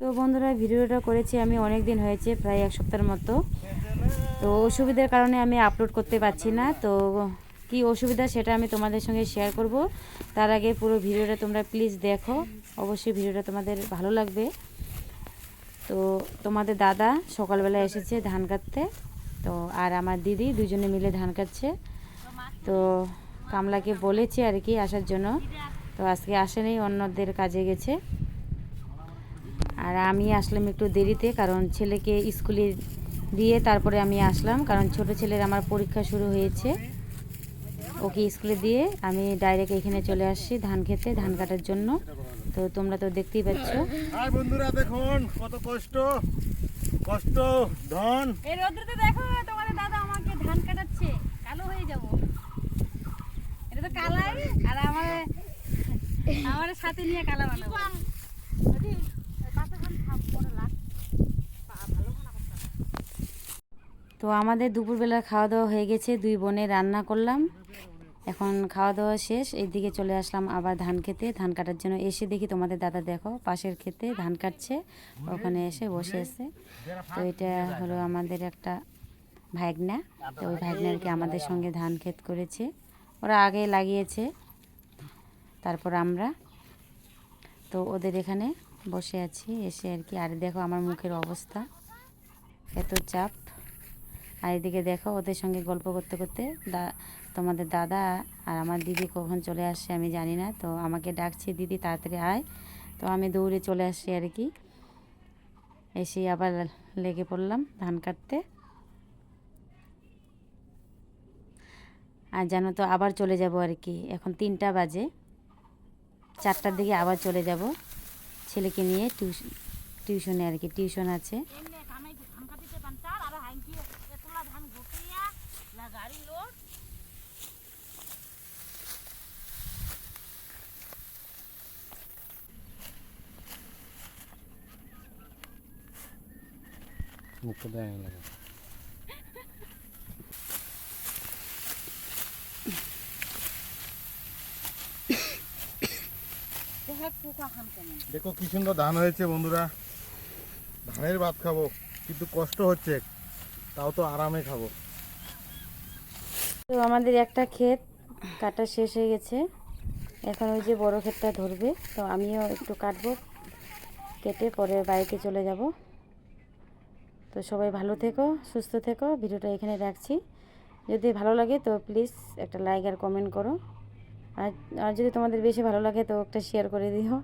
তো বন্ধুরা, ভিডিওটা করেছি আমি অনেক দিন হয়েছে, প্রায় এক সপ্তাহের মতো। তো অসুবিধার কারণে আমি আপলোড করতে পারছি না। তো কি অসুবিধা সেটা আমি তোমাদের সঙ্গে শেয়ার করব। তার আগে পুরো ভিডিওটা তোমরা প্লিজ দেখো। অবশ্যই ভিডিওটা তোমাদের ভালো লাগবে। তো তোমাদের দাদা সকালবেলা এসেছে ধান কাটতে। তো আর আমার দিদি দুজনে মিলে ধান কাটছে। তো কামলাকে বলেছি আর কি আসার জন্য। তো আজকে আসেনি, অন্যদের কাজে গেছে। আর আমি আসলাম একটু দেরিতে কারণ ছেলেকে স্কুলে দিয়ে তারপরে আমি আসলাম কারণ ছোট ছেলের আমার পরীক্ষা শুরু হয়েছে। ওকে স্কুলে দিয়ে আমি ডাইরেক্ট এখানে চলে আসছি ধান খেতে ধান কাটার জন্য। তো তোমরা তো দেখতেই পাচ্ছ। আর বন্ধুরা দেখুন কত কষ্ট কষ্ট ধন। এই রোদ্রতে দেখো তোমাদের দাদা আমাকে ধান কাটাচ্ছে কালো হয়ে যাব। এটা তো কালাই আর আমার আমার সাথে নিয়ে কালা বানাবো। তো আমাদের দুপুরবেলা খাওয়া দাওয়া হয়ে গেছে, দুই বোনে রান্না করলাম। এখন খাওয়া দাওয়া শেষ এইদিকে চলে আসলাম আবার ধান খেতে। ধান কাটার জন্য এসে দেখি তোমাদের দাদা দেখো, পাশের খেতে ধান কাটছে, ওখানে এসে বসে আছে। তো এটা হলো আমাদের একটা ভাগনা, তো ওই ভাগনা আর কি আমাদের সঙ্গে ধান ক্ষেত করেছে। ওরা আগে লাগিয়েছে, তারপর আমরা। তো ওদের এখানে বসে আছি, এসে আর কি, আর দেখো আমার মুখের অবস্থা, এত চাপ। আর এদিকে দেখো, ওদের সঙ্গে গল্প করতে করতে দা, তোমাদের দাদা আর আমার দিদি কখন চলে আসছে আমি জানি না, তো আমাকে ডাকছে, দিদি, তাড়াতাড়ি আয়। তো আমি দৌড়ে চলে আসছি আর কি। এসে আবার লেগে পড়লাম ধান কাটতে। আর জানো তো, আবার চলে যাব আর কি। এখন তিনটা বাজে। চারটার দিকে আবার চলে যাব। ছেলেকে নিয়ে টিউশন টিউশনে আর কি, টিউশন আছে। মুখটা দেয় লাগে দেখো কি সুন্দর ধান হয়েছে বন্ধুরা। ধানের ভাত খাব কিন্তু কষ্ট হচ্ছে তাও তো আরামে খাব। তো আমাদের একটা ক্ষেত কাটা শেষ হয়ে গেছে। এখন ওই যে বড় ক্ষেতটা ধরবে তো আমিও একটু কাটবো কেটে পরে বাড়িতে চলে যাব। তো সবাই ভালো থেকো, সুস্থ থেকো। ভিডিওটা এখানে রাখছি। যদি ভালো লাগে তো প্লিজ একটা লাইক আর কমেন্ট করো। আর আর যদি তোমাদের বেশি ভালো লাগে তো একটা শেয়ার করে দিও।